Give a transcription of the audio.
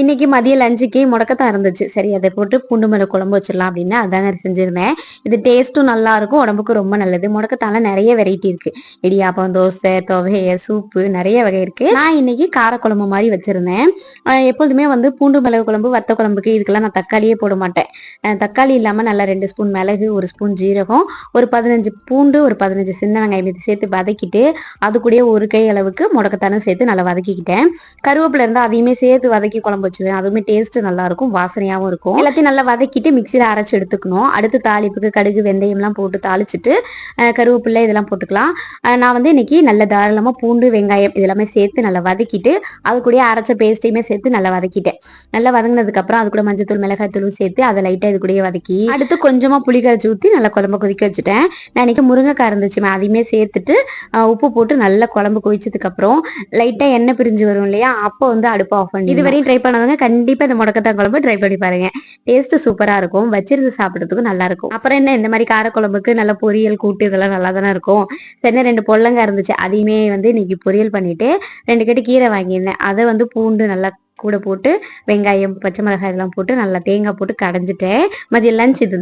இன்னைக்கு மதிய லஞ்சுக்கு முடக்கத்தான் இருந்துச்சு. சரி அதை போட்டு பூண்டு மேல குழம்பு வச்சிடலாம் அப்படின்னு அதாங்க செஞ்சிருந்தேன். இது டேஸ்ட்டும் நல்லா இருக்கும் உடம்புக்கு ரொம்ப நல்லது. முடக்கத்தால நிறைய வெரைட்டி இருக்கு. இடியாப்பம் தோசை துவைய சூப்பு நிறைய வகை இருக்கு. நான் இன்னைக்கு காரக்குழம்பு மாதிரி வச்சிருந்தேன். எப்பொழுதுமே வந்து பூண்டு மிளகு குழம்பு வத்த குழம்புக்கு இதுக்கெல்லாம் நான் தக்காளியே போட மாட்டேன். தக்காளி இல்லாம நல்லா ரெண்டு ஸ்பூன் மிளகு ஒரு ஸ்பூன் ஜீரகம் ஒரு பதினஞ்சு பூண்டு ஒரு பதினஞ்சு சின்ன வெங்காயம் இது சேர்த்து வதக்கிட்டு அது கூடயே ஒரு கை அளவுக்கு முடக்கத்தானும் சேர்த்து நல்லா வதக்கிக்கிட்டேன். கருவேப்பிலை இருந்தால் அதையுமே சேர்த்து வதக்கி குழம்பு வச்சுருவேன். அதுவுமே டேஸ்ட் நல்லா இருக்கும் வாசனையாகவும் இருக்கும். எல்லாத்தையும் நல்லா வதக்கிட்டு மிக்சியில் அரைச்சி எடுத்துக்கணும். அடுத்து தாளிப்புக்கு கடுகு வெந்தயம்லாம் போட்டு தாளிச்சிட்டு கருவேப்பிள்ளை இதெல்லாம் போட்டுக்கலாம். நான் வந்து இன்னைக்கு நல்ல தாராளமாக பூண்டு வெங்காயம் இதெல்லாமே சேர்த்து நல்லா வதக்கிட்டு அது கூட அரைச்ச பேஸ்ட்டையுமே சேர்த்து நல்லா வதக்கிட்டேன். நல்லா வதங்கினதுக்கு அப்புறம் அது கூட மஞ்சத்தூள் மிளகாய் தூளும் சேர்த்து அதை லைட்டாக இது கூடயே வதக்கி அடுத்து கொஞ்சமாக புளி கரைச்சி ஊற்றி நல்லா குழம்பு கொதிக்க வச்சுட்டேன். நான் இன்னைக்கு முருங்கைக்காய் இருந்துச்சுமே அதையுமே சேர்த்துட்டு உப்பு போட்டு நல்லா குழம்பு கொதிச்சதுக்கு அப்புறம் லைட்டா எண்ணெய் பிரிஞ்சு வரும் இல்லையா அப்போ வந்து அடுப்பு ஆஃப் பண்ணி இதுவரையும் ட்ரை பண்ணாதவங்க கண்டிப்பா இந்த முடக்கத்தான் குழம்பு ட்ரை பண்ணி பாருங்க. டேஸ்ட் சூப்பரா இருக்கும். வச்சிருந்து சாப்பிடுறதுக்கும் நல்லா இருக்கும். அப்புறம் என்ன இந்த மாதிரி காரக்குழம்புக்கு நல்ல பொரியல் கூட்டு இதெல்லாம் நல்லா தானே இருக்கும். சரி ரெண்டு பொல்லங்க இருந்துச்சு அதையுமே வந்து இன்னைக்கு பொரியல் பண்ணிட்டு ரெண்டு கட்டு கீரை வாங்கியிருந்தேன். அதை வந்து பூண்டு நல்லா கூட போட்டு வெங்காயம் பச்சை மிளகாய் இதெல்லாம் போட்டு நல்லா தேங்காய் போட்டு கடைஞ்சிட்டேன். மதியம் லஞ்ச் இதுதான்.